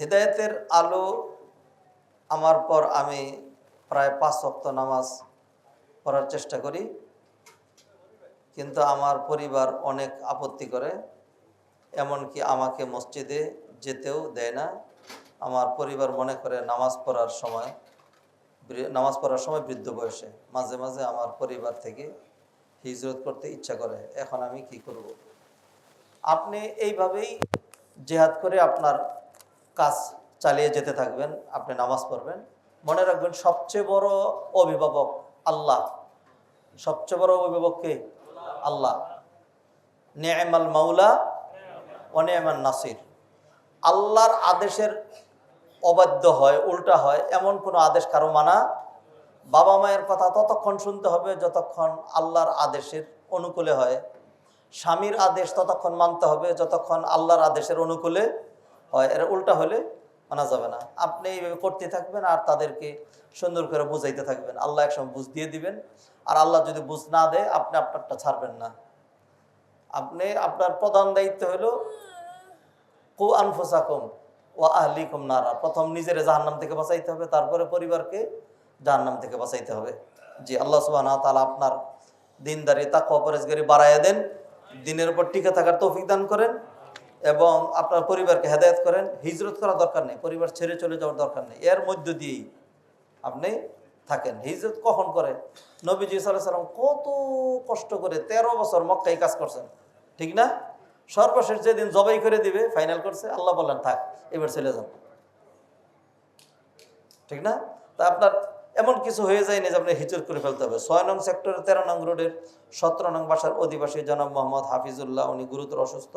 হেদায়েতের আলো আমার পর আমি প্রায় পাঁচ ওয়াক্ত নামাজ পড়ার চেষ্টা করি কিন্তু আমার পরিবার অনেক আপত্তি করে, এমনকি আমাকে মসজিদে যেতেও দেয় না আমার পরিবার মনে করে নামাজ পড়ার সময় নামাজ পড়ার সময় বৃদ্ধ বয়সে মাঝে মাঝে আমার পরিবার থেকে হিজরত করতে ইচ্ছা করে, এখন আমি কি করব। আপনি এইভাবেই জেহাদ করে আপনার কাজ চালিয়ে যেতে থাকবেন, আপনি নামাজ পড়বেন। মনে রাখবেন সবচেয়ে বড় অভিভাবক আল্লাহ। সবচেয়ে বড় অভিভাবক কে? আল্লাহ। নেমাল মাউলা অনেমান নাসির। আল্লাহর আদেশের অবাধ্য হয়, উল্টা হয়, এমন কোনো আদেশ কারও মানা বাবা মায়ের কথা ততক্ষণ শুনতে হবে যতক্ষণ আল্লাহর আদেশের অনুকূলে হয়। স্বামীর আদেশ ততক্ষণ মানতে হবে যতক্ষণ আল্লাহর আদেশের অনুকূলে হয়, এর উল্টা হলে মানা যাবে না। আপনি এইভাবে করতে থাকবেন আর তাদেরকে সুন্দর করে বুঝাইতে থাকবেন। আল্লাহ একসময় বুঝ দিয়ে দিবেন। আর আল্লাহ যদি বুঝ না দেয়, আপনি আপনারটা ছাড়বেন না। আপনি আপনার প্রধান দায়িত্ব হলো, কু আনফুসাকুম ও আহলিকুম নারা। প্রথম নিজের জাহান্নাম থেকে বাঁচাইতে হবে, তারপরে পরিবারকে জাহান্নাম থেকে বাঁচাইতে হবে। জি আল্লাহ সুবাহ তালা আপনার দিনদারি, তাকওয়া পরেজগারি বাড়াইয়া দেন, দিনের উপর টিকে থাকার তৌফিক দান করেন। এবং আপনার পরিবারকে হেদায়েত করেন, হিজরত করার দরকার নেই, পরিবার ছেড়ে চলে যাওয়ার দরকার নেই। এর মধ্য দিয়েই আপনি থাকেন। হিজরত কখন করে? নবীজি সাল্লাহ সাল্লাম কত কষ্ট করে তেরো বছর মক্কায় কাজ করছেন। ঠিক না? সর্বশেষ যেদিন জবাই করে দিবে ফাইনাল করছে, আল্লাহ বললেন, থাক, এবার চলে যান। ঠিক না? তা আপনার এমন কিছু হয়ে যায়নি যে আপনি হিজরত করে ফেলতে হবে। ছয় নং সেক্টরের তেরো নং রোডের সতেরো নং বাসার অধিবাসী জনাব মোহাম্মদ হাফিজুল্লাহ, উনি গুরুতর অসুস্থ,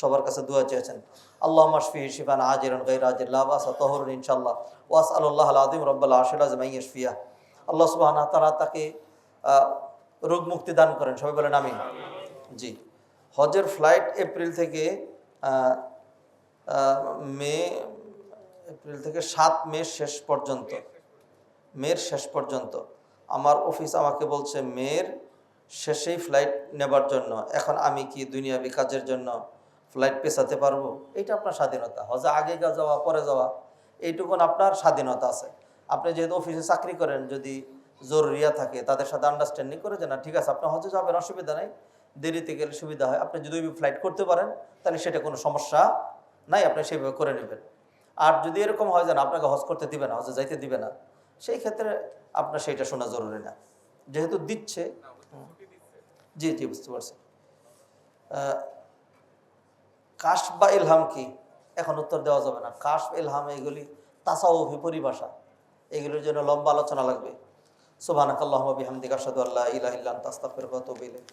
সবার কাছে দোয়া চেয়েছেন। আল্লাহ মাশফি শিফান গাই রাজিল্লাহ বাসা তহরুন ইনশাল্লাহ ওয়াস আল্লাহ আদিম রব্বাল আশির আজমাই ইশফিয়া আল্লাহ সুবাহ তারা তাকে রোগ মুক্তি দান করেন। সবাই বলেন আমি জি। হজের ফ্লাইট এপ্রিল থেকে মে এপ্রিল থেকে সাত মে শেষ পর্যন্ত। মের শেষ পর্যন্ত। আমার অফিস আমাকে বলছে, মেয়ের শেষেই ফ্লাইট নেবার জন্য। এখন আমি কি দুনিয়াবি কাজের জন্য ফ্লাইট পেছাতে পারব? এটা আপনার স্বাধীনতা। হজে আগে যাওয়া, পরে যাওয়া, এইটুকুন আপনার স্বাধীনতা আছে। আপনি যেহেতু অফিসে চাকরি করেন, যদি জরুরিয়া থাকে, তাদের সাথে আন্ডারস্ট্যান্ডিং করে যে না ঠিক আছে, আপনি হজে যাবেন, অসুবিধা নেই। দেরিতে গেলে সুবিধা হয়। আপনি যদি ফ্লাইট করতে পারেন, তাহলে সেটা কোনো সমস্যা নাই, আপনি সেইভাবে করে নেবেন। আর যদি এরকম হয় যে আপনাকে হজ করতে দিবে না, হজে যাইতে দিবে না সেই ক্ষেত্রে আপনার সেইটা শোনা জরুরি না। যেহেতু দিচ্ছে জি জি, বুঝতে পারছি। কাশ বা ইলহাম কি? এখন উত্তর দেওয়া যাবে না। কাশ ইলহাম এগুলি তাসাউফি পরিভাষা। এগুলির জন্য লম্বা আলোচনা লাগবে। সুবহানাকাল্লাহুম্মা বিহামদিকা আশহাদু আল্লা ইলাহা ইল্লা আনতা, আস্তাগফিরুকা ওয়া আতুবু ইলাইক।